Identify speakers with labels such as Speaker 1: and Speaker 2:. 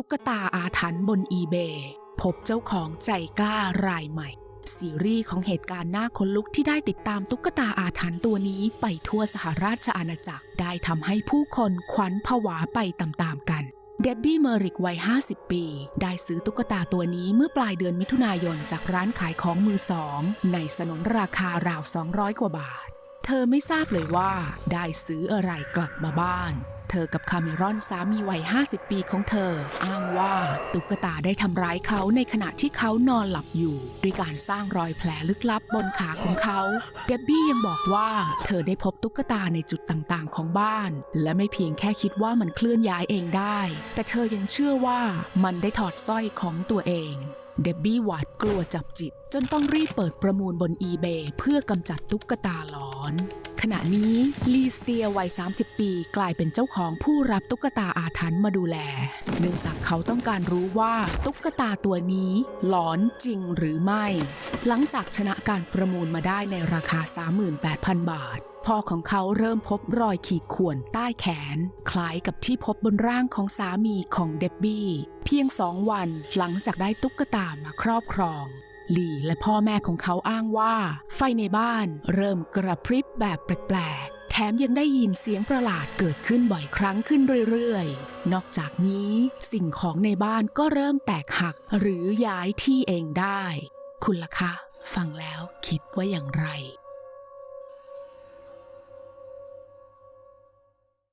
Speaker 1: ตุ๊กตาอาถรรพ์บนอีเบย์พบเจ้าของใจกล้ารายใหม่ ซีรีส์ของเหตุการณ์น่าขนลุกที่ได้ติดตามตุ๊กตาอาถรรพ์ตัวนี้ไปทั่วสหราชอาณาจักร ได้ทำให้ผู้คนขวัญผวาไปตามๆกันเดบบี้เมอริกวัย 50 ปี ได้ซื้อตุ๊กตาตัวนี้เมื่อปลายเดือนมิถุนายนจากร้านขายของมือสอง ในสนนราคาราว 200 กว่าบาท เธอไม่ทราบเลยว่า ได้ซื้ออะไรกลับมาบ้าน เธอกับคาเมรอนสามีวัย 50 ปีของเธอ อ้างว่าตุ๊กตาได้ทำร้ายเขาในขณะที่เขานอนหลับอยู่ ด้วยการสร้างรอยแผลลึกลับบนขาของเขาเดบบี้ยังบอกว่า เธอได้พบตุ๊กตาในจุดต่างๆ ของบ้าน และไม่เพียงแค่คิดว่ามันเคลื่อนย้ายเองได้ แต่เธอยังเชื่อว่ามันได้ถอดสร้อยของตัวเองเดบบี้หวาดกลัวจับจิต จนต้องรีบเปิดประมูลบน eBay เพื่อกำจัดตุ๊กตาหลอน ขณะนี้ลีสเตียวัย 30 ปี กลายเป็นเจ้าของผู้รับตุ๊กตาอาถรรพ์มาดูแล เนื่องจากเขาต้องการรู้ว่าตุ๊กตาตัวนี้หลอนจริงหรือไม่ หลังจากชนะการประมูลมาได้ในราคา 38,000 บาทพ่อของเขาเริ่มพบรอยขีดข่วนใต้แขน คล้ายกับที่พบบนร่างของสามีของเดบบี้ เพียงสองวันหลังจากได้ตุ๊กตามาครอบครอง ลีและพ่อแม่ของเขาอ้างว่า ไฟในบ้านเริ่มกระพริบแบบแปลกๆ แถมยังได้ยินเสียงประหลาดเกิดขึ้นบ่อยครั้งขึ้นเรื่อยๆ นอกจากนี้สิ่งของในบ้านก็เริ่มแตกหักหรือย้ายที่เองได้ คุณล่ะคะ ฟังแล้วคิดว่าอย่างไร